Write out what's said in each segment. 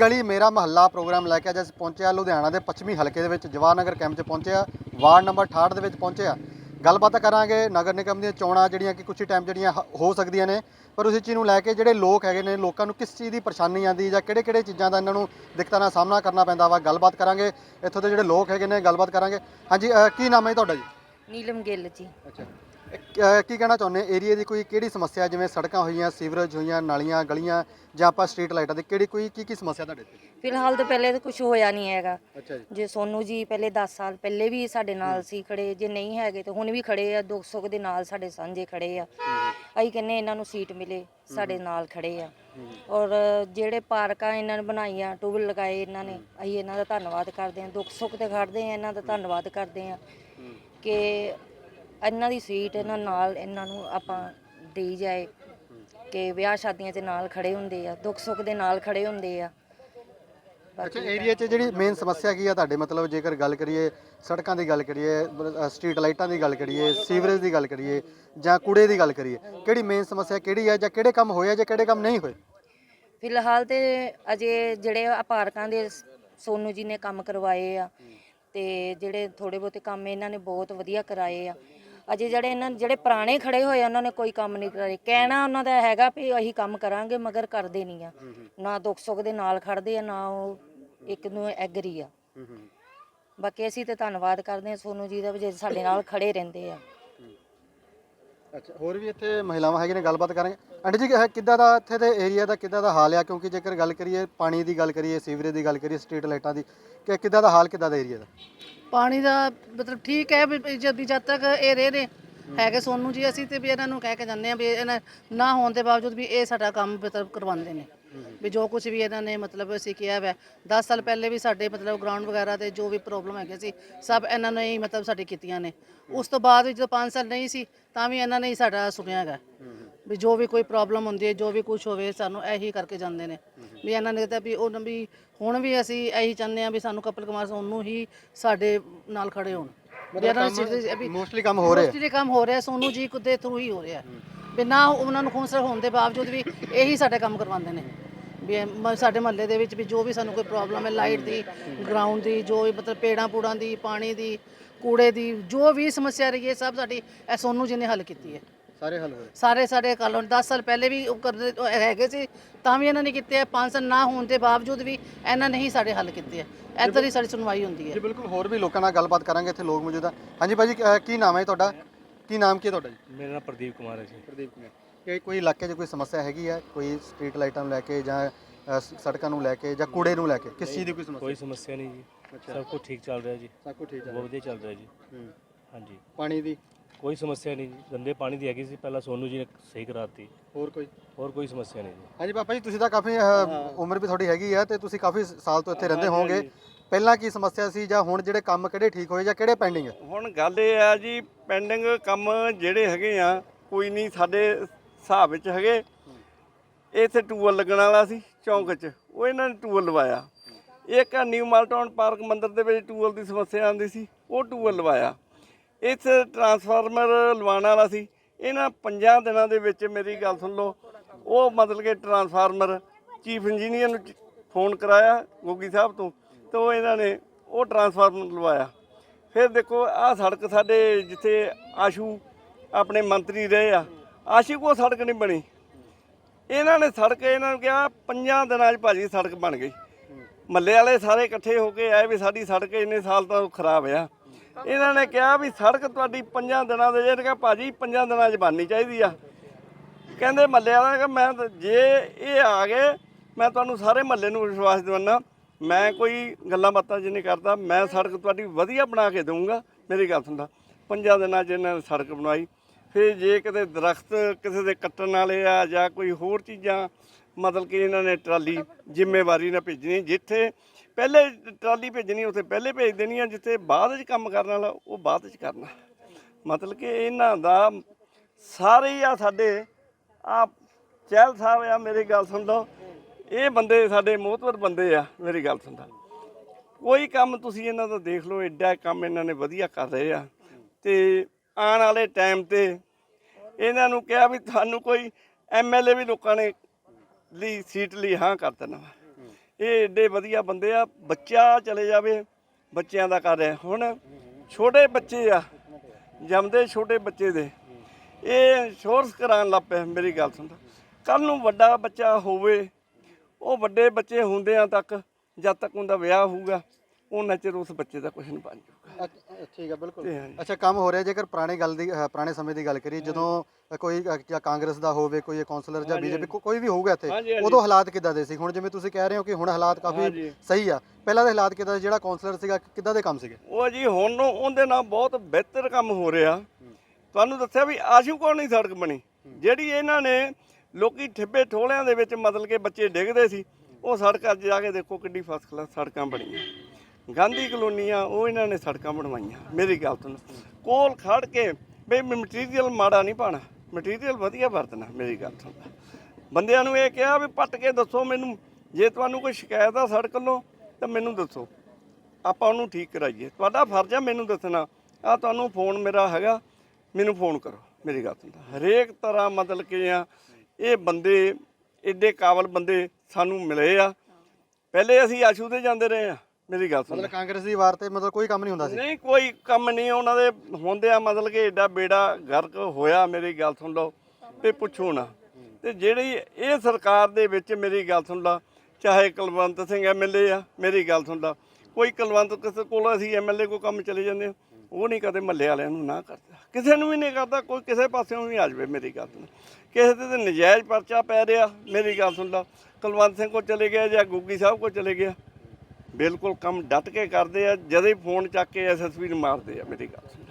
ਗਲੀ ਮੇਰਾ ਮਹੱਲਾ ਪ੍ਰੋਗਰਾਮ ਲੈ ਕੇ ਅੱਜ ਅਸੀਂ ਪਹੁੰਚਿਆ ਲੁਧਿਆਣਾ ਦੇ ਪੱਛਮੀ ਹਲਕੇ ਦੇ ਵਿੱਚ ਜਵਾਹਰ ਨਗਰ ਕੈਂਪ 'ਚ ਪਹੁੰਚਿਆ ਵਾਰਡ ਨੰਬਰ 68 ਦੇ ਵਿੱਚ ਪਹੁੰਚਿਆ ਗੱਲਬਾਤ ਕਰਾਂਗੇ ਨਗਰ ਨਿਗਮ ਦੀਆਂ ਚੋਣਾਂ ਜਿਹੜੀਆਂ ਕਿ ਕੁਝ ਟਾਈਮ ਜਿਹੜੀਆਂ ਹ- ਹੋ ਸਕਦੀਆਂ ਨੇ ਪਰ ਉਸ ਚੀਜ਼ ਨੂੰ ਲੈ ਕੇ ਜਿਹੜੇ ਲੋਕ ਹੈਗੇ ਨੇ ਲੋਕਾਂ ਨੂੰ ਕਿਸ ਚੀਜ਼ ਦੀ ਪਰੇਸ਼ਾਨੀ ਆਉਂਦੀ ਜਾਂ ਕਿਹੜੇ ਕਿਹੜੇ ਚੀਜ਼ਾਂ ਦਾ ਇਹਨਾਂ ਨੂੰ ਦਿੱਕਤਾਂ ਦਾ ਸਾਹਮਣਾ ਕਰਨਾ ਪੈਂਦਾ ਵਾ ਗੱਲਬਾਤ ਕਰਾਂਗੇ। ਇੱਥੋਂ ਦੇ ਜਿਹੜੇ ਲੋਕ ਹੈਗੇ ਨੇ ਗੱਲਬਾਤ ਕਰਾਂਗੇ। ਹਾਂਜੀ ਅ, ਕੀ ਨਾਮ ਹੈ ਤੁਹਾਡਾ ਜੀ? ਨੀਲਮ ਗਿੱਲ ਜੀ। ਅੱਛਾ। ਕੀ ਕਹਿਣਾ ਚਾਹੁੰਦੇ? ਏਰੀਆ ਦੀ ਕੋਈ ਕਿਹੜੀ ਸਮੱਸਿਆ ਜਿਵੇਂ ਸੜਕਾਂ ਹੋਈਆਂ ਸੀਵਰੇਜ ਹੋਈਆਂ ਨਾਲੀਆਂ ਗਲੀਆਂ ਜਾਂ ਆਪਾਂ ਸਟਰੀਟ ਲਾਈਟਾਂ ਦੀ ਕਿਹੜੀ ਕੋਈ ਕੀ ਕੀ ਸਮੱਸਿਆ ਤੁਹਾਡੇ ਇੱਥੇ? ਫਿਲਹਾਲ ਤਾਂ ਪਹਿਲੇ ਤਾਂ ਕੁਝ ਹੋਇਆ ਨਹੀਂ ਹੈਗਾ। ਅੱਛਾ ਜੀ। ਜੇ ਸੋਨੂ ਜੀ ਪਹਿਲੇ 10 ਸਾਲ ਪਹਿਲੇ ਵੀ ਸਾਡੇ ਨਾਲ ਸੀ ਖੜੇ ਜੇ ਨਹੀਂ ਹੈਗੇ ਤਾਂ ਹੁਣ ਵੀ ਖੜੇ ਆ ਦੁੱਖ ਸੁੱਖ ਦੇ ਨਾਲ ਸਾਡੇ ਸਾਂਝੇ ਖੜੇ ਆ। ਅਸੀਂ ਕਹਿੰਨੇ ਇਹਨਾਂ ਨੂੰ ਸੀਟ ਮਿਲੇ ਸਾਡੇ ਨਾਲ ਖੜੇ ਆ। ਔਰ ਜਿਹੜੇ ਪਾਰਕਾਂ ਇਹਨਾਂ ਨੇ ਬਣਾਈਆਂ ਟੂਬਲ ਲਗਾਏ ਇਹਨਾਂ ਨੇ ਅਸੀਂ ਇਹਨਾਂ ਦਾ ਧੰਨਵਾਦ ਕਰਦੇ ਹਾਂ ਦੁੱਖ ਸੁੱਖ ਤੇ ਖੜਦੇ ਆ ਇਹਨਾਂ ਦਾ ਧੰਨਵਾਦ ਕਰਦੇ ਆ ਕਿ ਇਹਨਾਂ ਦੀ ਸੀਟ ਇਹਨਾਂ ਨਾਲ ਇਹਨਾਂ ਨੂੰ ਆਪਾਂ ਦੇਈ ਜਾਏ ਕਿ ਵਿਆਹ ਸ਼ਾਦੀਆਂ 'ਚ ਨਾਲ ਖੜੇ ਹੁੰਦੇ ਆ ਦੁੱਖ ਸੁੱਖ ਦੇ ਨਾਲ ਖੜੇ ਹੁੰਦੇ ਆ। ਅੱਛਾ ਏਰੀਆ 'ਚ ਜਿਹੜੀ ਮੇਨ ਸਮੱਸਿਆ ਕੀ ਆ ਤੁਹਾਡੇ? ਮਤਲਬ ਜੇਕਰ ਗੱਲ ਕਰੀਏ ਸੜਕਾਂ ਦੀ ਗੱਲ ਕਰੀਏ ਸਟਰੀਟ ਲਾਈਟਾਂ ਦੀ ਗੱਲ ਕਰੀਏ ਸੀਵਰੇਜ ਦੀ ਗੱਲ ਕਰੀਏ ਜਾਂ ਕੂੜੇ ਦੀ ਗੱਲ ਕਰੀਏ ਕਿਹੜੀ ਮੇਨ ਸਮੱਸਿਆ ਕਿਹੜੀ ਹੈ ਜਾਂ ਕਿਹੜੇ ਕੰਮ ਹੋਏ ਆ ਜਾਂ ਕਿਹੜੇ ਕੰਮ ਨਹੀਂ ਹੋਏ? ਫਿਲਹਾਲ ਤੇ ਅਜੇ ਜਿਹੜੇ ਆ ਪਾਰਕਾਂ ਦੇ ਸ- ਸੋਨੂ ਜੀ ਨੇ ਕੰਮ ਕਰਵਾਏ ਆ ਤੇ ਜਿਹੜੇ ਥੋੜੇ ਬਹੁਤੇ ਕੰਮ ਇਹਨਾਂ ਨੇ ਬਹੁਤ ਵਧੀਆ ਕਰਾਏ ਆ। ਅਜੇ ਜਿਹੜੇ ਇਹਨਾਂ ਜਿਹੜੇ ਪੁਰਾਣੇ ਖੜੇ ਹੋਏ ਉਹਨਾਂ ਨੇ ਕੋਈ ਕੰਮ ਨਹੀਂ ਕਰਾਏ ਕਹਿਣਾ ਉਹਨਾਂ ਦਾ ਹੈਗਾ ਵੀ ਅਸੀਂ ਕੰਮ ਕਰਾਂਗੇ ਮਗਰ ਕਰਦੇ ਨਹੀਂ ਆ। ਨਾ ਦੁੱਖ ਸੁੱਖ ਦੇ ਨਾਲ ਖੜਦੇ ਆ ਨਾ ਉਹ ਇੱਕ ਨੂੰ ਐਗਰੀ ਆ। ਬਾਕੀ ਅਸੀਂ ਤੇ ਧੰਨਵਾਦ ਕਰਦੇ ਆ ਸੋਨੂ ਜੀ ਦਾ ਵੀ ਜੇ ਸਾਡੇ ਨਾਲ ਖੜੇ ਰਹਿੰਦੇ ਆ। ਅੱਛਾ, ਹੋਰ ਵੀ ਇੱਥੇ ਮਹਿਲਾਵਾਂ ਹੈਗੀਆਂ ਨੇ, ਗੱਲਬਾਤ ਕਰਾਂਗੇ। ਆਂਟੀ ਜੀ, ਇਹ ਕਿੱਦਾਂ ਦਾ ਇੱਥੇ ਦੇ ਏਰੀਆ ਦਾ ਕਿੱਦਾਂ ਦਾ ਹਾਲ ਆ? ਕਿਉਂਕਿ ਜੇਕਰ ਗੱਲ ਕਰੀਏ, ਪਾਣੀ ਦੀ ਗੱਲ ਕਰੀਏ, ਸੀਵਰੇਜ ਦੀ ਗੱਲ ਕਰੀਏ, ਸਟਰੀਟ ਲਾਈਟਾਂ ਦੀ, ਕਿ ਕਿੱਦਾਂ ਦਾ ਹਾਲ ਕਿੱਦਾਂ ਦਾ ਏਰੀਆ ਦਾ? ਪਾਣੀ ਦਾ ਮਤਲਬ ਠੀਕ ਹੈ, ਵੀ ਜਦ ਵੀ ਜਦ ਤੱਕ ਇਹ ਰਹੇ ਨੇ, ਹੈਗੇ ਸੋਨੂੰ ਜੀ, ਅਸੀਂ ਤੇ ਵੀ ਇਹਨਾਂ ਨੂੰ ਕਹਿ ਕੇ ਜਾਂਦੇ ਆ ਵੀ ਇਹਨਾਂ ਨਾ ਹੋਣ ਦੇ ਬਾਵਜੂਦ ਵੀ ਇਹ ਸਾਡਾ ਕੰਮ ਮਤਲਬ ਕਰਵਾਉਂਦੇ ਨੇ। ਵੀ ਜੋ ਕੁਝ ਵੀ ਇਹਨਾਂ ਨੇ ਮਤਲਬ ਅਸੀਂ ਕਿਹਾ ਵੈ 10 ਸਾਲ ਪਹਿਲੇ ਵੀ ਸਾਡੇ ਮਤਲਬ ਗਰਾਊਂਡ ਵਗੈਰਾ ਤੇ ਜੋ ਵੀ ਪ੍ਰੋਬਲਮ ਹੈਗੇ ਸੀ ਸਭ ਇਹਨਾਂ ਨੇ ਹੀ ਮਤਲਬ ਸਾਡੀ ਕੀਤੀਆਂ ਨੇ। ਉਸ ਤੋਂ ਬਾਅਦ ਵੀ ਜਦੋਂ 5 ਸਾਲ ਨਹੀਂ ਸੀ ਤਾਂ ਵੀ ਇਹਨਾਂ ਨੇ ਹੀ ਸਾਡਾ ਸੁਣਿਆ ਹੈਗਾ। ਵੀ ਜੋ ਵੀ ਕੋਈ ਪ੍ਰੋਬਲਮ ਹੁੰਦੀ ਹੈ ਜੋ ਵੀ ਕੁਝ ਹੋਵੇ ਸਾਨੂੰ ਇਹੀ ਕਰਕੇ ਜਾਂਦੇ ਨੇ। ਵੀ ਇਹਨਾਂ ਨੇ ਤਾਂ ਵੀ ਉਹ ਵੀ ਹੁਣ ਵੀ ਅਸੀਂ ਇਹੀ ਚਾਹੁੰਦੇ ਆ ਵੀ ਸਾਨੂੰ ਕਪਲ ਕੁਮਾਰ ਸੋਨੂੰ ਹੀ ਸਾਡੇ ਨਾਲ ਖੜੇ ਹੋਣ। ਨੂੰ ਮੋਸਟਲੀ ਕੰਮ ਹੋ ਰਿਹਾ ਮੋਸਟਲੀ ਕੰਮ ਹੋ ਰਿਹਾ ਸੋਨੂੰ ਜੀ ਦੇ ਥਰੂ ਹੀ ਹੋ ਰਿਹਾ। ਬਿਨਾ ਉਹਨਾਂ ਨੂੰ ਖੁੰਸਰ ਹੋਣ ਦੇ ਬਾਵਜੂਦ ਵੀ ਇਹੀ ਸਾਡੇ ਕੰਮ ਕਰਵਾਉਂਦੇ ਨੇ। ਵੀ ਇਹ ਮ- ਸਾਡੇ ਮਹੱਲੇ ਦੇ ਵਿੱਚ ਵੀ ਜੋ ਵੀ ਸਾਨੂੰ ਕੋਈ ਪ੍ਰੋਬਲਮ ਹੈ ਲਾਈਟ ਦੀ ਗਰਾਊਂਡ ਦੀ ਜੋ ਵੀ ਮਤਲਬ ਪੇੜਾਂ ਪੂੜਾਂ ਦੀ ਪਾਣੀ ਦੀ ਕੂੜੇ ਦੀ ਜੋ ਵੀ ਸਮੱਸਿਆ ਰਹੀ ਹੈ ਸਭ ਸਾਡੀ ਇਹ ਸੋਨੂੰ ਜੀ ਨੇ ਹੱਲ ਕੀਤੀ ਹੈ। ਸਾਰੇ ਹੱਲ ਹੋਏ? ਸਾਰੇ ਸਾਡੇ ਕਾਲੋਂ 10 ਸਾਲ ਪਹਿਲੇ ਵੀ ਉਹ ਕਰਦੇ ਉਹ ਹੈਗੇ ਸੀ ਤਾਂ ਵੀ ਇਹਨਾਂ ਨੇ ਕੀਤੇ ਆ। 5 ਸਾਲ ਨਾ ਹੋਣ ਦੇ ਬਾਵਜੂਦ ਵੀ ਇਹਨਾਂ ਨੇ ਹੀ ਸਾਡੇ ਹੱਲ ਕੀਤੇ ਆ। ਇੱਧਰ ਹੀ ਸਾਡੀ ਸੁਣਵਾਈ ਹੁੰਦੀ ਹੈ। ਜੀ ਬਿਲਕੁਲ। ਹੋਰ ਵੀ ਲੋਕਾਂ ਨਾਲ ਗੱਲਬਾਤ ਕਰਾਂਗੇ ਇੱਥੇ ਲੋਕ ਮੌਜੂਦ ਆ। ਹਾਂਜੀ ਭਾਜੀ ਅਹ ਕੀ ਨਾਮ ਹੈ ਤੁਹਾਡਾ? ਕੀ ਨਾਮ ਕੀ ਹੈ ਤੁਹਾਡਾ ਜੀ? ਮੇਰਾ ਨਾਮ ਪ੍ਰਦੀਪ ਕੁਮਾਰ ਹੈ ਜੀ। ਪ੍ਰਦੀਪ ਕੁਮਾਰ। ਕਿ ਕੋਈ ਇਲਾਕੇ 'ਚ ਕੋਈ ਸਮੱਸਿਆ ਹੈਗੀ ਹੈ ਕੋਈ ਸਟਰੀਟ ਲਾਈਟਾਂ ਨੂੰ ਲੈ ਕੇ ਜਾਂ ਸ- ਸੜਕਾਂ ਨੂੰ ਲੈ ਕੇ ਜਾਂ ਕੂੜੇ ਨੂੰ ਲੈ ਕੇ? ਕਿਸ ਚੀਜ਼ ਦੀ ਕੋਈ ਸਮੱਸਿਆ? ਕੋਈ ਸਮੱਸਿਆ ਨਹੀਂ ਜੀ। ਸਭ ਕੁਝ ਠੀਕ ਚੱਲ ਰਿਹਾ ਜੀ। ਸਭ ਕੁਝ ਠੀਕ ਬਹੁਤ ਵਧੀਆ ਚੱਲ ਰਿਹਾ ਜੀ। ਹੂੰ। ਹਾਂਜੀ। ਪਾਣੀ ਦੀ? ਕੋਈ ਸਮੱਸਿਆ ਨਹੀਂ ਜੀ। ਗੰਦੇ ਪਾਣੀ ਦੀ ਹੈਗੀ ਸੀ। ਪਹਿਲਾਂ ਸੋਨੂ ਜੀ ਨੇ ਸਹੀ ਕਰਾਤੀ। ਹੋਰ ਕੋਈ? ਹੋਰ ਕੋਈ ਸਮੱਸਿਆ ਨਹੀਂ ਜੀ। ਹਾਂਜੀ ਪਾਪਾ ਜੀ ਤੁਸੀਂ ਤਾਂ ਕਾਫੀ ਉਮਰ ਵੀ ਤੁਹਾਡੀ ਹੈਗੀ ਆ ਤੇ ਤੁਸੀਂ ਕਾਫੀ ਸਾਲ ਤੋਂ ਇੱਥੇ ਰਹਿੰਦੇ ਹੋਵੋਗੇ। ਪਹਿਲਾਂ ਕੀ ਸਮੱਸਿਆ ਸੀ ਜਾਂ ਹੁਣ ਜਿਹੜੇ ਕੰਮ ਕਿਹੜੇ ਠੀਕ ਹੋਏ ਜਾਂ ਕਿਹੜੇ ਪੈਂਡਿੰਗ ਹੈ ਹੁਣ ਗੱਲ ਇਹ ਆ ਜੀ, ਪੈਂਡਿੰਗ ਕੰਮ ਜਿਹੜੇ ਹੈਗੇ ਆ, ਕੋਈ ਨਹੀਂ ਸਾਡੇ ਹਿਸਾਬ ਵਿੱਚ ਹੈਗੇ। ਇੱਥੇ ਟੂਲ ਲੱਗਣ ਵਾਲਾ ਸੀ, ਚੌਂਕ 'ਚ। ਉਹ ਇਹਨਾਂ ਨੇ ਟੂਲ ਲਵਾਇਆ। ਇੱਕ ਨਿਊ ਮਾਲਟਾਊਨ ਪਾਰਕ ਮੰਦਿਰ ਦੇ ਵਿੱਚ ਟੂਲ ਦੀ ਸਮੱਸਿਆ ਆਉਂਦੀ ਸੀ, ਉਹ ਟੂਲ ਲਵਾਇਆ। ਇੱਥੇ ਟਰਾਂਸਫਾਰਮਰ ਲਵਾਉਣ ਵਾਲਾ ਸੀ। ਇਹਨਾਂ ਪੰਜਾਂ ਦਿਨਾਂ ਦੇ ਵਿੱਚ ਮੇਰੀ ਗੱਲ ਸੁਣ ਲਓ, ਉਹ ਮਤਲਬ ਕਿ ਟਰਾਂਸਫਾਰਮਰ ਚੀਫ ਇੰਜੀਨੀਅਰ ਨੂੰ ਫੋਨ ਕਰਾਇਆ, ਗੋਗੀ ਸਾਹਿਬ ਤੋਂ। ਤੇ ਉਹ ਇਹਨਾਂ ਨੇ, ਉਹ ਟਰਾਂਸਫਾਰਮਰ ਲਵਾਇਆ। ਫਿਰ ਦੇਖੋ, ਆਹ ਸੜਕ ਸਾਡੇ ਜਿੱਥੇ ਆਸ਼ੂ ਆਪਣੇ ਮੰਤਰੀ ਰਹੇ ਆ, ਆਸ਼ੂ ਕੋ ਸੜਕ ਨਹੀਂ ਬਣੀ। ਇਹਨਾਂ ਨੇ ਸੜਕ, ਇਹਨਾਂ ਨੂੰ ਕਿਹਾ ਪੰਜਾਂ ਦਿਨਾਂ 'ਚ ਭਾਜੀ ਸੜਕ ਬਣ ਗਈ। ਮੱਲੇ ਵਾਲੇ ਸਾਰੇ ਇਕੱਠੇ ਹੋ ਕੇ ਆਏ ਵੀ ਸਾਡੀ ਸੜਕ ਇੰਨੇ ਸਾਲ ਤੋਂ ਖਰਾਬ ਆ। ਇਹਨਾਂ ਨੇ ਕਿਹਾ ਵੀ ਸੜਕ ਤੁਹਾਡੀ ਪੰਜਾਂ ਦਿਨਾਂ ਦੇ ਜਿਹੜੇ ਕਿਹਾ ਭਾਜੀ ਪੰਜਾਂ ਦਿਨਾਂ 'ਚ ਬਣਨੀ ਚਾਹੀਦੀ ਆ। ਕਹਿੰਦੇ ਮੱਲੇ ਵਾਲਾ ਕਿ ਮੈਂ ਤਾਂ ਜੇ ਇਹ ਆ ਗਏ, ਮੈਂ ਤੁਹਾਨੂੰ ਸਾਰੇ ਮੱਲੇ ਨੂੰ ਵਿਸ਼ਵਾਸ ਦਿਵਾਨਾ ਮੈਂ ਕੋਈ ਗੱਲਾਂ ਬਾਤਾਂ ਜੀ ਨਹੀਂ ਕਰਦਾ, ਮੈਂ ਸੜਕ ਤੁਹਾਡੀ ਵਧੀਆ ਬਣਾ ਕੇ ਦਊਂਗਾ, ਮੇਰੀ ਗੱਲ ਸੁਣਦਾ। ਪੰਜਾਂ ਦਿਨਾਂ 'ਚ ਇਹਨਾਂ ਨੇ ਸੜਕ ਬਣਾਈ ਫਿਰ ਜੇ ਕਿਤੇ ਦਰਖਤ ਕਿਸੇ ਦੇ ਕੱਟਣ ਵਾਲੇ ਆ ਜਾਂ ਕੋਈ ਹੋਰ ਚੀਜ਼ਾਂ, ਮਤਲਬ ਕਿ ਇਹਨਾਂ ਨੇ ਟਰਾਲੀ ਜ਼ਿੰਮੇਵਾਰੀ ਨਾਲ ਭੇਜਣੀ, ਜਿੱਥੇ ਪਹਿਲੇ ਟਰਾਲੀ ਭੇਜਣੀ, ਉੱਥੇ ਪਹਿਲੇ ਭੇਜ ਦੇਣੀ ਆ, ਜਿੱਥੇ ਬਾਅਦ ਵਿੱਚ ਕੰਮ ਕਰਨ ਵਾਲਾ, ਉਹ ਬਾਅਦ ਵਿੱਚ ਕਰਨਾ। ਮਤਲਬ ਕਿ ਇਹਨਾਂ ਦਾ ਸਾਰੇ ਆ ਸਾਡੇ ਆ ਚਹਿਲ ਸਾਹਿਬ ਆ, ਮੇਰੀ ਗੱਲ ਸੁਣ ਲਓ। ਇਹ ਬੰਦੇ ਸਾਡੇ ਮੋਹਤਵਰ ਬੰਦੇ ਆ, ਮੇਰੀ ਗੱਲ ਸੁਣਦਾ ਕੋਈ ਕੰਮ ਤੁਸੀਂ ਇਹਨਾਂ ਦਾ ਦੇਖ ਲਓ ਐਡਾ ਕੰਮ ਇਹਨਾਂ ਨੇ ਵਧੀਆ ਕਰ ਰਹੇ ਆ। ਤੇ ਆਉਣ ਵਾਲੇ ਟਾਈਮ ਤੇ ਇਹਨਾਂ ਨੂੰ ਕਿਹਾ ਵੀ ਤੁਹਾਨੂੰ ਕੋਈ ਐਮਐਲਏ ਵੀ ਲੋਕਾਂ ਨੇ ਲਈ ਸੀਟ ਲਈ, ਹਾਂ ਕਰ ਦੇਣਾ ਵਾ। ਇਹ ਏਡੇ ਵਧੀਆ ਬੰਦੇ ਆ, ਬੱਚਾ ਚਲੇ ਜਾਵੇ, ਬੱਚਿਆਂ ਦਾ ਕਰ ਰਿਹਾ। ਹੁਣ ਛੋਟੇ ਬੱਚੇ ਆ, ਜੰਮਦੇ ਛੋਟੇ ਬੱਚੇ ਦੇ, ਇਹ ਇੰਸ਼ੋਰੈਂਸ ਕਰਾਉਣ ਲੱਗ ਪਿਆ, ਮੇਰੀ ਗੱਲ ਸੁਣਦਾ ਕੱਲ ਨੂੰ ਵੱਡਾ ਬੱਚਾ ਹੋਵੇ ਉਹ ਵੱਡੇ ਬੱਚੇ ਹੁੰਦਿਆਂ ਤੱਕ ਜਦ ਤੱਕ ਉਹਦਾ ਵਿਆਹ ਹੋਊਗਾ ਉਹਨਾਂ ਚਿਰ ਉਸ ਬੱਚੇ ਦਾ ਕੁਝ ਨਹੀਂ ਬਣ ਜਾਊਗਾ। ਅੱਛਾ, ਠੀਕ ਹੈ ਬਿਲਕੁਲ। ਤੇ ਹਾਂਜੀ। ਅੱਛਾ ਕੰਮ ਹੋ ਰਿਹਾ ਜੇਕਰ ਪੁਰਾਣੀ ਗੱਲ ਦੀ ਅ, ਪੁਰਾਣੇ ਸਮੇਂ ਦੀ ਗੱਲ ਕਰੀਏ ਜਦੋਂ ਕੋਈ ਅ, ਜਾਂ ਕਾਂਗਰਸ ਦਾ ਹੋਵੇ ਕੋਈ ਕਾਉਂਸਲਰ ਜਾਂ ਬੀਜੇਪੀ ਕੋਈ ਵੀ ਹੋਊਗਾ ਇੱਥੇ ਹਾਂਜੀ, ਹਾਂਜੀ। ਉਦੋਂ ਹਾਲਾਤ ਕਿੱਦਾਂ ਦੇ ਸੀ? ਹੁਣ ਜਿਵੇਂ ਤੁਸੀਂ ਕਹਿ ਰਹੇ ਹੋ ਕਿ ਹੁਣ ਹਾਲਾਤ ਕਾਫੀ ਹਾਂਜੀ। ਸਹੀ ਆ। ਪਹਿਲਾਂ ਦੇ ਹਾਲਾਤ ਕਿੱਦਾਂ ਸੀ? ਜਿਹੜਾ ਕਾਉਂਸਲਰ ਸੀਗਾ ਕਿੱਦਾਂ ਦੇ ਕੰਮ ਸੀਗੇ? ਉਹ ਜੀ ਹੁਣ ਉਹਦੇ ਨਾਲ ਬਹੁਤ ਬਿਹਤਰ ਕੰਮ ਹੋ ਰਿਹਾ। ਤੁਹਾਨੂੰ ਦੱਸਿਆ ਵੀ ਆਸ਼ੂ ਕੋਲ ਨਹੀਂ ਸੜਕ ਬਣੀ। ਜਿਹੜੀ ਇਹਨਾਂ ਨੇ ਲੋਕੀ ਠਿੱਬੇ ਠੋਲਿਆਂ ਦੇ ਵਿੱਚ ਮਤਲਬ ਕਿ ਬੱਚੇ ਡਿੱਗਦੇ ਸੀ। ਉਹ ਸੜਕ ਅੱਜ ਜਾ ਕੇ ਦੇਖੋ ਕਿੱਡੀ ਫਸਟ ਕਲਾਸ ਸੜਕਾਂ ਬਣੀਆਂ। ਗਾਂਧੀ ਕਲੋਨੀਆਂ, ਉਹ ਇਹਨਾਂ ਨੇ ਸੜਕਾਂ ਬਣਵਾਈਆਂ। ਮੇਰੀ ਗੱਲ ਸੁਣ। ਕੋਲ ਖੜ ਕੇ ਬਈ ਮਟੀਰੀਅਲ ਮਾੜਾ ਨਹੀਂ ਪਾਣਾ ਮਟੀਰੀਅਲ ਵਧੀਆ ਵਰਤਣਾ, ਮੇਰੀ ਗੱਲ ਸੁਣ। ਬੰਦਿਆਂ ਨੂੰ ਇਹ ਕਿਹਾ ਵੀ ਪੱਟ ਕੇ ਦੱਸੋ ਮੈਨੂੰ। ਜੇ ਤੁਹਾਨੂੰ ਕੋਈ ਸ਼ਿਕਾਇਤ ਆ ਸੜਕ ਨੂੰ ਤਾਂ ਮੈਨੂੰ ਦੱਸੋ। ਆਪਾਂ ਉਹਨੂੰ ਠੀਕ ਕਰਾਈਏ। ਤੁਹਾਡਾ ਫਰਜ਼ ਆ ਮੈਨੂੰ ਦੱਸਣਾ। ਆ ਤੁਹਾਨੂੰ ਫੋਨ ਮੇਰਾ ਹੈਗਾ। ਮੈਨੂੰ ਫੋਨ ਕਰੋ। ਮੇਰੀ ਗੱਲ ਸੁਣਦਾ ਹਰੇਕ ਤਰ੍ਹਾਂ ਮਤਲਬ ਕਿ ਆ ਇਹ ਬੰਦੇ ਏਡੇ ਕਾਬਲ ਬੰਦੇ ਸਾਨੂੰ ਮਿਲੇ ਆ। ਪਹਿਲੇ ਅਸੀਂ ਆਸ਼ੂ ਦੇ ਜਾਂਦੇ ਰਹੇ ਆ ਮੇਰੀ ਗੱਲ ਸੁਣ। ਮਤਲਬ ਕਾਂਗਰਸ ਦੀ ਵਾਰ ਤੇ ਮਤਲਬ ਕੋਈ ਕੰਮ ਨਹੀਂ ਹੁੰਦਾ ਸੀ? ਨਹੀਂ ਕੋਈ ਕੰਮ ਨਹੀਂ ਉਹਨਾਂ ਦੇ ਹੁੰਦੇ ਆ ਮਤਲਬ ਕਿ ਏਡਾ ਬੇੜਾ ਗਰਕ ਹੋਇਆ ਮੇਰੀ ਗੱਲ ਸੁਣ ਲਓ ਤੇ ਪੁੱਛੋ ਨਾ। ਤੇ ਜਿਹੜੀ ਇਹ ਸਰਕਾਰ ਦੇ ਵਿੱਚ ਮੇਰੀ ਗੱਲ ਸੁਣ ਲਾ ਚਾਹੇ ਕੁਲਵੰਤ ਸਿੰਘ ਐਮਐਲਏ ਆ ਮੇਰੀ ਗੱਲ ਸੁਣ ਲਾ ਕੋਈ ਕੁਲਵੰਤ ਕਿਸੇ ਕੋਲ ਅਸੀਂ ਐਮਐਲਏ ਕੋ ਕੰਮ ਚਲੇ ਜਾਂਦੇ ਆ ਉਹ ਨਹੀਂ ਕਦੇ ਮੱਲੇ ਵਾਲਿਆਂ ਨੂੰ ਨਾ ਕਰਦਾ। ਕਿਸੇ ਨੂੰ ਵੀ ਨਹੀਂ ਕਰਦਾ ਕੋਈ ਕਿਸੇ ਪਾਸਿਓਂ ਵੀ ਆ ਜਾਵੇ ਮੇਰੀ ਗੱਲ ਸੁਣ। ਕਿਸੇ ਤੇ ਤਾਂ ਨਜਾਇਜ਼ ਪਰਚਾ ਪੈ ਰਿਹਾ ਮੇਰੀ ਗੱਲ ਸੁਣ ਲਾ। ਕੁਲਵੰਤ ਸਿੰਘ ਕੋ ਚਲੇ ਗਿਆ ਜਾਂ ਗੁੱਗੀ ਸਾਹਿਬ ਕੋ ਚਲੇ ਗਿਆ? ਬਿਲਕੁਲ ਕੰਮ ਡਟ ਕੇ ਕਰਦੇ ਆ ਜਦੋਂ ਹੀ ਫੋਨ ਚੱਕ ਕੇ ਐਸਐਸਪੀ ਨੂੰ ਮਾਰਦੇ ਆ ਮੇਰੀ ਗੱਲ ਸੁਣ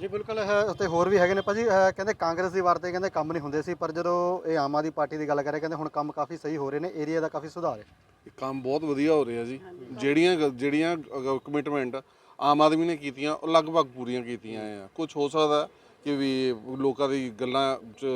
ਜੀ ਬਿਲਕੁਲ ਹੈ ਉੱਤੇ ਹੋਰ ਵੀ ਹੈਗੇ ਨੇ ਭਾਜੀ। ਅ, ਕਹਿੰਦੇ ਕਾਂਗਰਸ ਦੀ ਵਾਰ ਤੇ ਕਹਿੰਦੇ ਕੰਮ ਨਹੀਂ ਹੁੰਦੇ ਸੀ ਪਰ ਜਦੋਂ ਇਹ ਆਮ ਆਦਮੀ ਪਾਰਟੀ ਦੀ ਗੱਲ ਕਰੇ ਕਹਿੰਦੇ ਹੁਣ ਕੰਮ ਕਾਫੀ ਸਹੀ ਹੋ ਰਹੇ ਨੇ ਏਰੀਆ ਦਾ ਕਾਫੀ ਸੁਧਾਰ ਹੈ। ਇਹ ਕੰਮ ਬਹੁਤ ਵਧੀਆ ਹੋ ਰਿਹਾ ਜੀ। ਜਿਹੜੀਆਂ ਗ- ਜਿਹੜੀਆਂ ਕਮਿਟਮੈਂਟ ਆਮ ਆਦਮੀ ਨੇ ਕੀਤੀਆਂ ਉਹ ਲਗਭਗ ਪੂਰੀਆਂ ਕੀਤੀਆਂ ਆ। ਕੁਝ ਹੋ ਸਕਦਾ ਕਿ ਵੀ ਲੋਕਾਂ ਦੀ ਗੱਲਾਂ 'ਚ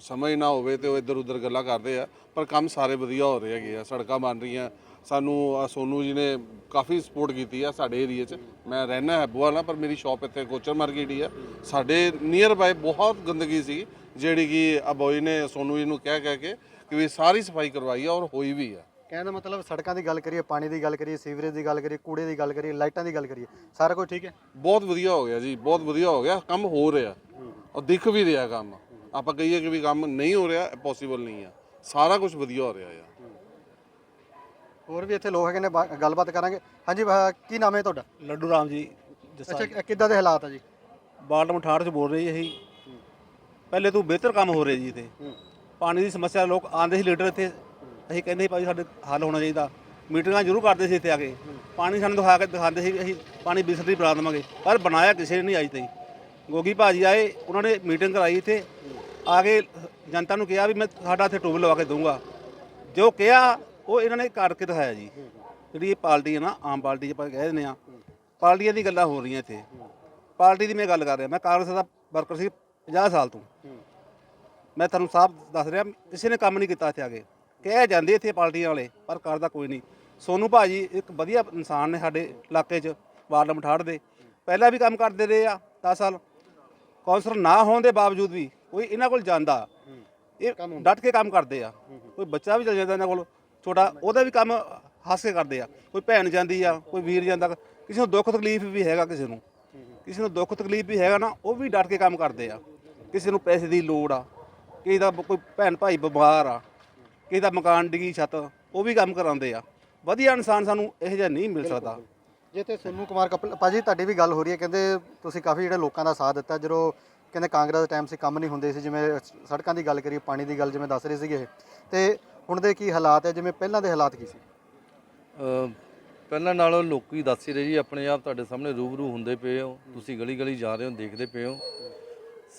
ਸਮਝ ਨਾ ਹੋਵੇ ਤੇ ਉਹ ਇੱਧਰ ਉੱਧਰ ਗੱਲਾਂ ਕਰਦੇ ਆ ਪਰ ਕੰਮ ਸਾਰੇ ਵਧੀਆ ਹੋ ਰਹੇ ਹੈਗੇ ਆ ਸੜਕਾਂ ਬਣ ਰਹੀਆਂ। ਸਾਨੂੰ ਆਹ ਸੋਨੂ ਜੀ ਨੇ ਕਾਫੀ ਸਪੋਰਟ ਕੀਤੀ ਆ ਸਾਡੇ ਏਰੀਆ 'ਚ। ਮੈਂ ਰਹਿਣਾ ਹੈਬੋਵਾਲ ਆ ਪਰ ਮੇਰੀ ਸ਼ਾਪ ਇੱਥੇ ਕੋਚਰ ਮਾਰਕੀਟ ਹੀ ਆ। ਸਾਡੇ ਨੀਅਰ ਬਾਈ ਬਹੁਤ ਗੰਦਗੀ ਸੀ ਜਿਹੜੀ ਕਿ ਆ ਬੋਈ ਨੇ ਸੋਨੂ ਜੀ ਨੂੰ ਕਹਿ ਕਹਿ ਕੇ ਕਿ ਵੀ ਸਾਰੀ ਸਫ਼ਾਈ ਕਰਵਾਈ ਆ ਔਰ ਹੋਈ ਵੀ ਆ। ਕਹਿਣ ਦਾ ਮਤਲਬ ਸੜਕਾਂ ਦੀ ਗੱਲ ਕਰੀਏ ਪਾਣੀ ਦੀ ਗੱਲ ਕਰੀਏ ਸੀਵਰੇਜ ਦੀ ਗੱਲ ਕਰੀਏ ਕੂੜੇ ਦੀ ਗੱਲ ਕਰੀਏ ਲਾਈਟਾਂ ਦੀ ਗੱਲ ਕਰੀਏ ਸਾਰਾ ਕੁਝ ਠੀਕ ਹੈ? ਬਹੁਤ ਵਧੀਆ ਹੋ ਗਿਆ ਜੀ ਬਹੁਤ ਵਧੀਆ ਹੋ ਗਿਆ ਕੰਮ ਹੋ ਰਿਹਾ। ਔਰ ਦਿਖ ਵੀ ਰਿਹਾ ਕੰਮ। ਆਪਾਂ ਕਹੀਏ ਕਿ ਵੀ ਕੰਮ ਨਹੀਂ ਹੋ ਰਿਹਾ ਪੋਸੀਬਲ ਨਹੀਂ ਆ। ਸਾਰਾ ਕੁਝ ਵਧੀਆ ਹੋ ਰਿਹਾ ਆ। ਹੋਰ ਵੀ ਇੱਥੇ ਲੋਕ ਹੈਗੇ ਨੇ ਬਾ- ਗੱਲਬਾਤ ਕਰਾਂਗੇ। ਹਾਂਜੀ ਕੀ ਨਾਮ ਹੈ ਤੁਹਾਡਾ? ਲੱਡੂ ਰਾਮ ਜੀ ਜੱਸਾ ਅੱਛਾ ਕਿ- ਕਿੱਦਾਂ ਦੇ ਹਾਲਾਤ ਆ ਜੀ? ਵਾਰਡ ਨੰਬਰ 68 ਚ ਬੋਲ ਰਹੀ ਹੈ ਜੀ ਪਹਿਲੇ ਤੋਂ ਬਿਹਤਰ ਕੰਮ ਹੋ ਰਿਹਾ ਜੀ ਇੱਥੇ। ਪਾਣੀ ਦੀ ਸਮੱਸਿਆ ਲੋਕ ਆਂਦੇ ਸੀ ਲੀਡਰ ਇੱਥੇ। ਅਸੀਂ ਕਹਿੰਦੇ ਸੀ ਭਾਈ ਸਾਡੇ ਹੱਲ ਹੋਣਾ ਚਾਹੀਦਾ। ਮੀਟਿੰਗਾਂ ਜ਼ਰੂਰ ਕਰਦੇ ਸੀ ਇੱਥੇ ਆ ਕੇ। ਪਾਣੀ ਸਾਨੂੰ ਦਿਖਾ ਕੇ ਦਿਖਾਉਂਦੇ ਸੀ ਵੀ ਅਸੀਂ ਪਾਣੀ ਬਿਸਲਰੀ ਬਣਾ ਦੇਵਾਂਗੇ। ਪਰ ਬਣਾਇਆ ਕਿਸੇ ਨੇ ਨਹੀਂ ਅੱਜ ਤਾਈਂ। ਗੋਗੀ ਭਾਜੀ ਆਏ, ਉਹਨਾਂ ਨੇ ਮੀਟਿੰਗ ਕਰਾਈ ਇੱਥੇ। ਆ ਕੇ ਜਨਤਾ ਨੂੰ ਕਿਹਾ ਵੀ ਮੈਂ ਸਾਡਾ ਇੱਥੇ ਟੂਬ ਲਵਾ ਕੇ ਦਊਂਗਾ। ਜੋ ਕਿਹਾ, ਉਹ ਇਹਨਾਂ ਨੇ ਕਰਕੇ ਦਿਖਾਇਆ ਜੀ। ਜਿਹੜੀ ਇਹ ਪਾਰਟੀ ਹੈ ਨਾ, ਆਮ ਪਾਰਟੀ ਆਪਾਂ ਕਹਿ ਦਿੰਦੇ ਆ ਪਾਰਟੀਆਂ ਦੀ ਗੱਲਾਂ ਹੋ ਰਹੀਆਂ ਇੱਥੇ। ਪਾਰਟੀ ਦੀ ਮੈਂ ਗੱਲ ਕਰ ਰਿਹਾ, ਮੈਂ ਕਾਂਗਰਸ ਦਾ ਵਰਕਰ ਸੀ 50 ਸਾਲ ਤੋਂ। ਮੈਂ ਤੁਹਾਨੂੰ ਸਾਫ਼ ਦੱਸ ਰਿਹਾ, ਕਿਸੇ ਨੇ ਕੰਮ ਨਹੀਂ ਕੀਤਾ ਇੱਥੇ ਆ ਕੇ। ਕਹਿ ਜਾਂਦੇ ਇੱਥੇ ਪਾਰਟੀਆਂ ਵਾਲੇ, ਪਰ ਕਰਦਾ ਕੋਈ ਨਹੀਂ। ਸੋਨੂ ਭਾਜੀ ਇੱਕ ਵਧੀਆ ਇਨਸਾਨ ਨੇ ਸਾਡੇ ਇਲਾਕੇ 'ਚ, ਵਾਰਡ ਨੰਬਰ 68 ਦੇ। ਪਹਿਲਾਂ ਵੀ ਕੰਮ ਕਰਦੇ ਰਹੇ ਆ 10 ਸਾਲ। ਕੌਂਸਲਰ ਨਾ ਹੋਣ ਦੇ ਬਾਵਜੂਦ ਵੀ ਕੋਈ ਇਹਨਾਂ ਕੋਲ ਜਾਂਦਾ ਇਹ ਡਟ ਕੇ ਕੰਮ ਕਰਦੇ ਆ। ਕੋਈ ਬੱਚਾ ਵੀ ਚਲ ਜਾਂਦਾ ਇਹਨਾਂ ਕੋਲ ਛੋਟਾ ਉਹਦਾ ਵੀ ਕੰਮ ਹੱਸ ਕੇ ਕਰਦੇ ਆ। ਕੋਈ ਭੈਣ ਜਾਂਦੀ ਆ ਕੋਈ ਵੀਰ ਜਾਂਦਾ ਕਿਸੇ ਨੂੰ ਦੁੱਖ ਤਕਲੀਫ ਵੀ ਹੈਗਾ ਕਿਸੇ ਨੂੰ। ਕਿਸੇ ਨੂੰ ਦੁੱਖ ਤਕਲੀਫ ਵੀ ਹੈਗਾ ਨਾ ਉਹ ਵੀ ਡਟ ਕੇ ਕੰਮ ਕਰਦੇ ਆ। ਕਿਸੇ ਨੂੰ ਪੈਸੇ ਦੀ ਲੋੜ ਆ ਕਿਸੇ ਦਾ ਕੋਈ ਭੈਣ ਭਾਈ ਬਿਮਾਰ ਆ ਕਿਸੇ ਦਾ ਮਕਾਨ ਡਿੱਗੀ ਛੱਤ ਉਹ ਵੀ ਕੰਮ ਕਰਾਉਂਦੇ ਆ। ਵਧੀਆ ਇਨਸਾਨ ਸਾਨੂੰ ਇਹੋ ਜਿਹਾ ਨਹੀਂ ਮਿਲ ਸਕਦਾ। ਜੇ ਤੇ ਸੋਨੂ ਕੁਮਾਰ ਕਪਲ ਭਾਜੀ, ਤੁਹਾਡੀ ਵੀ ਗੱਲ ਹੋ ਰਹੀ ਹੈ, ਕਹਿੰਦੇ ਤੁਸੀਂ ਕਾਫੀ ਜਿਹੜੇ ਲੋਕਾਂ ਦਾ ਸਾਥ ਦਿੱਤਾ, ਜਦੋਂ ਕਹਿੰਦੇ ਕਾਂਗਰਸ ਦੇ ਟਾਈਮ ਸੀ ਕੰਮ ਨਹੀਂ ਹੁੰਦੇ ਸੀ, ਜਿਵੇਂ ਸੜਕਾਂ ਦੀ ਗੱਲ ਕਰੀਏ, ਪਾਣੀ ਦੀ ਗੱਲ ਜਿਵੇਂ ਦੱਸ ਰਹੇ ਸੀਗੇ ਇਹ। ਤੇ ਹੁਣ ਦੇ ਕੀ ਹਾਲਾਤ ਹੈ, ਜਿਵੇਂ ਪਹਿਲਾਂ ਦੇ ਹਾਲਾਤ ਕੀ ਸੀ? ਪਹਿਲਾਂ ਨਾਲੋਂ ਲੋਕੀ ਦੱਸ ਹੀ ਰਹੇ ਜੀ, ਆਪਣੇ ਆਪ ਤੁਹਾਡੇ ਸਾਹਮਣੇ ਰੂਬਰੂ ਹੁੰਦੇ ਪਏ ਹੋ, ਤੁਸੀਂ ਗਲੀ ਗਲੀ ਜਾ ਰਹੇ ਹੋ, ਦੇਖਦੇ ਪਏ ਹੋ।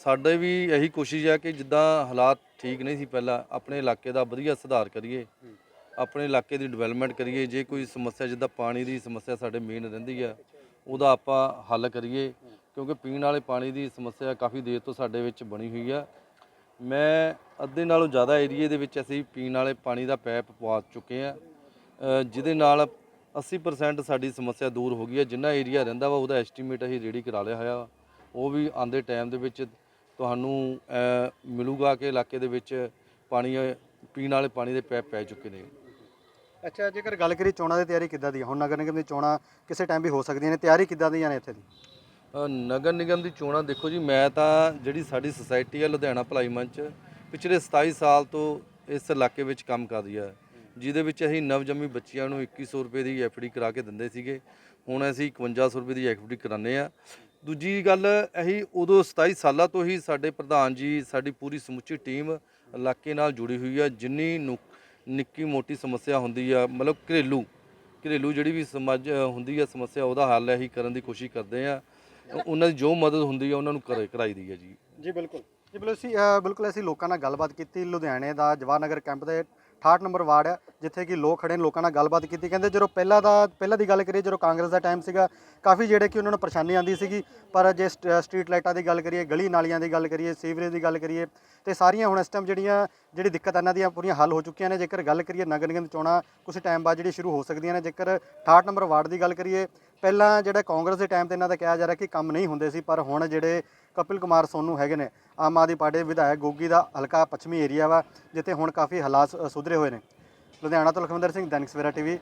ਸਾਡੇ ਵੀ ਇਹੀ ਕੋਸ਼ਿਸ਼ ਹੈ ਕਿ ਜਿੱਦਾਂ ਹਾਲਾਤ ਠੀਕ ਨਹੀਂ ਸੀ ਪਹਿਲਾਂ, ਆਪਣੇ ਇਲਾਕੇ ਦਾ ਵਧੀਆ ਸੁਧਾਰ ਕਰੀਏ। ਆਪਣੇ ਇਲਾਕੇ ਦੀ ਡਿਵੈਲਪਮੈਂਟ ਕਰੀਏ ਜੇ ਕੋਈ ਸਮੱਸਿਆ ਜਿੱਦਾਂ ਪਾਣੀ ਦੀ ਸਮੱਸਿਆ ਸਾਡੇ ਮੇਨ ਰਹਿੰਦੀ ਹੈ ਉਹਦਾ ਆਪਾਂ ਹੱਲ ਕਰੀਏ ਕਿਉਂਕਿ ਪੀਣ ਵਾਲੇ ਪਾਣੀ ਦੀ ਸਮੱਸਿਆ ਕਾਫੀ ਦੇਰ ਤੋਂ ਸਾਡੇ ਵਿੱਚ ਬਣੀ ਹੋਈ ਆ। ਮੈਂ ਅੱਧੇ ਨਾਲੋਂ ਜ਼ਿਆਦਾ ਏਰੀਏ ਦੇ ਵਿੱਚ ਅਸੀਂ ਪੀਣ ਵਾਲੇ ਪਾਣੀ ਦਾ ਪੈਪ ਪਵਾ ਚੁੱਕੇ ਹਾਂ ਜਿਹਦੇ ਨਾਲ 80% ਸਾਡੀ ਸਮੱਸਿਆ ਦੂਰ ਹੋ ਗਈ ਹੈ ਜਿੰਨਾ ਏਰੀਆ ਰਹਿੰਦਾ ਵਾ ਉਹਦਾ ਐਸਟੀਮੇਟ ਅਸੀਂ ਰੈਡੀ ਕਰਾ ਲਿਆ ਹੋਇਆ ਉਹ ਵੀ ਆਂਦੇ ਟਾਈਮ ਦੇ ਵਿੱਚ ਤੁਹਾਨੂੰ ਅ, ਮਿਲੂਗਾ ਕਿ ਇਲਾਕੇ ਦੇ ਵਿੱਚ ਪਾਣੀ ਪੀਣ ਵਾਲੇ ਪਾਣੀ ਦੇ ਪੈਪ ਪੈ ਚੁੱਕੇ ਨੇ। ਅੱਛਾ ਜੇਕਰ ਗੱਲ ਕਰੀ ਚੋਣਾਂ ਦੀ ਤਿਆਰੀ ਕਿੱਦਾਂ ਦੀ ਹੈ? ਹੁਣ ਨਗਰ ਨਿਗਮ ਦੀ ਚੋਣਾਂ ਕਿਸੇ ਟਾਈਮ ਵੀ ਹੋ ਸਕਦੀਆਂ ਨੇ। ਤਿਆਰੀ ਕਿੱਦਾਂ ਦੀਆਂ ਨੇ ਇੱਥੇ ਦੀ? ਅ, ਨਗਰ ਨਿਗਮ ਦੀ ਚੋਣਾਂ ਦੇਖੋ ਜੀ ਮੈਂ ਤਾਂ ਜਿਹੜੀ ਸਾਡੀ ਸੁਸਾਇਟੀ ਹੈ ਲੁਧਿਆਣਾ ਭਲਾਈ ਮੰਚ ਪਿਛਲੇ 27 ਸਾਲ ਤੋਂ ਇਸ ਇਲਾਕੇ ਵਿੱਚ ਕੰਮ ਕਰ ਰਹੀ ਹੈ ਜਿਹਦੇ ਵਿੱਚ ਅਸੀਂ ਨਵਜੰਮੀ ਬੱਚਿਆਂ ਨੂੰ 2100 ਰੁਪਏ ਦੀ ਐਫਡੀ ਕਰਾ ਕੇ ਦਿੰਦੇ ਸੀਗੇ। ਹੁਣ ਅਸੀਂ 5100 ਰੁਪਏ ਦੀ ਐਫਡੀ ਕਰਾਉਂਦੇ ਆ। ਦੂਜੀ ਗੱਲ ਅਸੀਂ ਉਦੋਂ 27 ਸਾਲਾਂ ਤੋਂ ਹੀ ਸਾਡੇ ਪ੍ਰਧਾਨ ਜੀ ਸਾਡੀ ਪੂਰੀ ਸਮੁੱਚੀ ਟੀਮ ਇਲਾਕੇ ਨਾਲ ਜੁੜੀ ਹੋਈ ਹੈ ਜਿੰਨੀ ਨੁ- ਨਿੱਕੀ ਮੋਟੀ ਸਮੱਸਿਆ ਹੁੰਦੀ ਆ ਮਤਲਬ ਘਰੇਲੂ ਘਰੇਲੂ ਜਿਹੜੀ ਵੀ ਸਮਝ ਹੁੰਦੀ ਆ ਸਮੱਸਿਆ ਉਹਦਾ ਹੱਲ ਅਸੀਂ ਕਰਨ ਦੀ ਕੋਸ਼ਿਸ਼ ਕਰਦੇ ਆ। ਉਹਨਾਂ ਦੀ ਜੋ ਮਦਦ ਹੁੰਦੀ ਆ ਉਹਨਾਂ ਨੂੰ ਕਰਾਈ ਕਰਾਈ ਦੀ ਹੈ ਜੀ। ਜੀ ਬਿਲਕੁਲ। ਜੀ ਬਿਲਕੁਲ ਅਸੀਂ ਅ, ਬਿਲਕੁਲ ਅਸੀਂ ਲੋਕਾਂ ਨਾਲ ਗੱਲਬਾਤ ਕੀਤੀ ਲੁਧਿਆਣੇ ਦਾ ਜਵਾਹਰ ਨਗਰ ਕੈਂਪ ਦੇ 68 ਨੰਬਰ ਵਾਰਡ ਹੈ, ਜਿੱਥੇ ਕਿ ਲੋਕ ਖੜੇ ਨੇ, ਲੋਕਾਂ ਨਾਲ ਗੱਲਬਾਤ ਕੀਤੀ। ਕਹਿੰਦੇ ਜਦੋਂ ਪਹਿਲਾਂ ਦਾ, ਪਹਿਲਾਂ ਦੀ ਗੱਲ ਕਰੀਏ, ਜਦੋਂ ਕਾਂਗਰਸ ਦਾ ਟਾਈਮ ਸੀਗਾ, ਕਾਫੀ ਜਿਹੜੇ ਕਿ ਉਹਨਾਂ ਨੂੰ ਪਰੇਸ਼ਾਨੀ ਆਉਂਦੀ ਸੀਗੀ। ਪਰ ਜੇ ਸਟ- ਸਟਰੀਟ ਲਾਈਟਾਂ ਦੀ ਗੱਲ ਕਰੀਏ, ਗਲੀ ਨਾਲੀਆਂ ਦੀ ਗੱਲ ਕਰੀਏ ਸੀਵਰੇਜ ਦੀ ਗੱਲ ਕਰੀਏ, ਤੇ ਸਾਰੀਆਂ ਹੁਣ ਇਸ ਟਾਈਮ ਜਿਹੜੀਆਂ, ਜਿਹੜੀ ਦਿੱਕਤ ਇਹਨਾਂ ਦੀਆਂ ਪੂਰੀਆਂ ਹੱਲ ਹੋ ਚੁੱਕੀਆਂ ਨੇ। ਜੇਕਰ ਗੱਲ ਕਰੀਏ ਨਗਰ ਨਿਗਮ ਚੋਣਾਂ ਕੁਝ ਟਾਈਮ ਬਾਅਦ ਜਿਹੜੀ ਸ਼ੁਰੂ ਹੋ ਸਕਦੀਆਂ ਨੇ। ਜੇਕਰ 68 ਨੰਬਰ ਵਾਰਡ ਦੀ ਗੱਲ ਕਰੀਏ, ਪਹਿਲਾਂ ਜਿਹੜਾ ਕਾਂਗਰਸ ਦੇ ਟਾਈਮ ਤੇ ਇਹਨਾਂ ਦਾ ਕਿਹਾ ਜਾ ਰਿਹਾ ਕਿ ਕੰਮ ਨਹੀਂ ਹੁੰਦੇ ਸੀ, ਪਰ ਹੁਣ ਜਿਹੜੇ ਕਪਿਲ ਕੁਮਾਰ ਸੋਨੂ ਹੈਗੇ ਨੇ। ਆਮ ਆਦਮੀ ਪਾਰਟੀ ਦੇ ਵਿਧਾਇਕ ਗੋਗੀ ਦਾ ਹਲਕਾ ਪੱਛਮੀ ਏਰੀਆ ਵਾ, ਜਿੱਥੇ ਹੁਣ ਕਾਫੀ ਹਾਲਾਤ ਸੁਧਰੇ ਹੋਏ ਨੇ। ਲੁਧਿਆਣਾ ਤੋਂ ਲਖਵਿੰਦਰ ਸਿੰਘ, ਦੈਨਿਕ ਸਵੇਰਾ ਟੀਵੀ